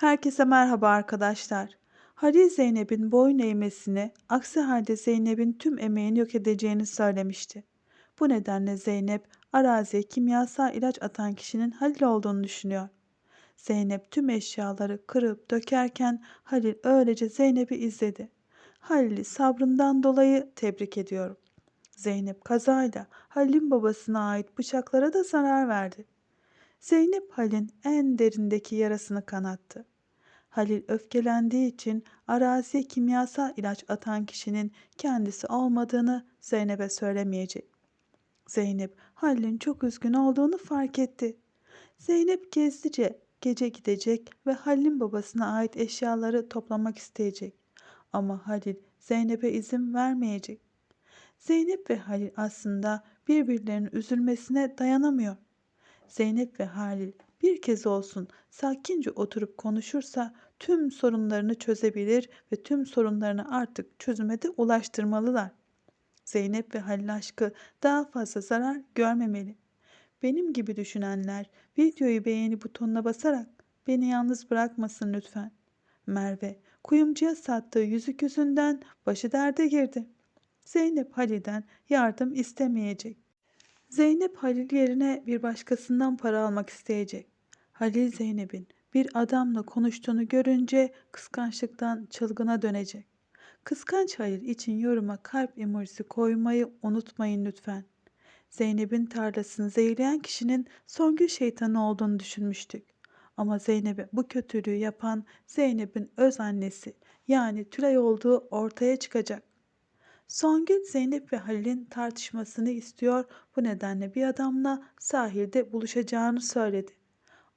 Herkese merhaba arkadaşlar. Halil Zeynep'in boyun eğmesini, aksi halde Zeynep'in tüm emeğini yok edeceğini söylemişti. Bu nedenle Zeynep araziye kimyasal ilaç atan kişinin Halil olduğunu düşünüyor. Zeynep tüm eşyaları kırıp dökerken Halil öylece Zeynep'i izledi. Halil'i sabrından dolayı tebrik ediyorum. Zeynep kazayla Halil'in babasına ait bıçaklara da zarar verdi. Zeynep Halil'in en derindeki yarasını kanattı. Halil öfkelendiği için araziye kimyasal ilaç atan kişinin kendisi olmadığını Zeynep'e söylemeyecek. Zeynep Halil'in çok üzgün olduğunu fark etti. Zeynep gizlice gece gidecek ve Halil'in babasına ait eşyaları toplamak isteyecek. Ama Halil Zeynep'e izin vermeyecek. Zeynep ve Halil aslında birbirlerinin üzülmesine dayanamıyor. Zeynep ve Halil bir kez olsun sakince oturup konuşursa tüm sorunlarını çözebilir ve tüm sorunlarını artık çözüme de ulaştırmalılar. Zeynep ve Halil aşkı daha fazla zarar görmemeli. Benim gibi düşünenler videoyu beğeni butonuna basarak beni yalnız bırakmasın lütfen. Merve kuyumcuya sattığı yüzük yüzünden başı derde girdi. Zeynep Halil'den yardım istemeyecek. Zeynep Halil yerine bir başkasından para almak isteyecek. Halil Zeynep'in bir adamla konuştuğunu görünce kıskançlıktan çılgına dönecek. Kıskanç Halil için yoruma kalp emojisi koymayı unutmayın lütfen. Zeynep'in tarlasını zehirleyen kişinin Songül şeytanı olduğunu düşünmüştük. Ama Zeynep'e bu kötülüğü yapan Zeynep'in öz annesi yani Tülay olduğu ortaya çıkacak. Songül Zeynep ve Halil'in tartışmasını istiyor. Bu nedenle bir adamla sahilde buluşacağını söyledi.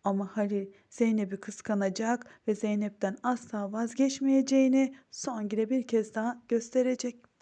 Ama Halil Zeynep'i kıskanacak ve Zeynep'ten asla vazgeçmeyeceğini Songül'e bir kez daha gösterecek.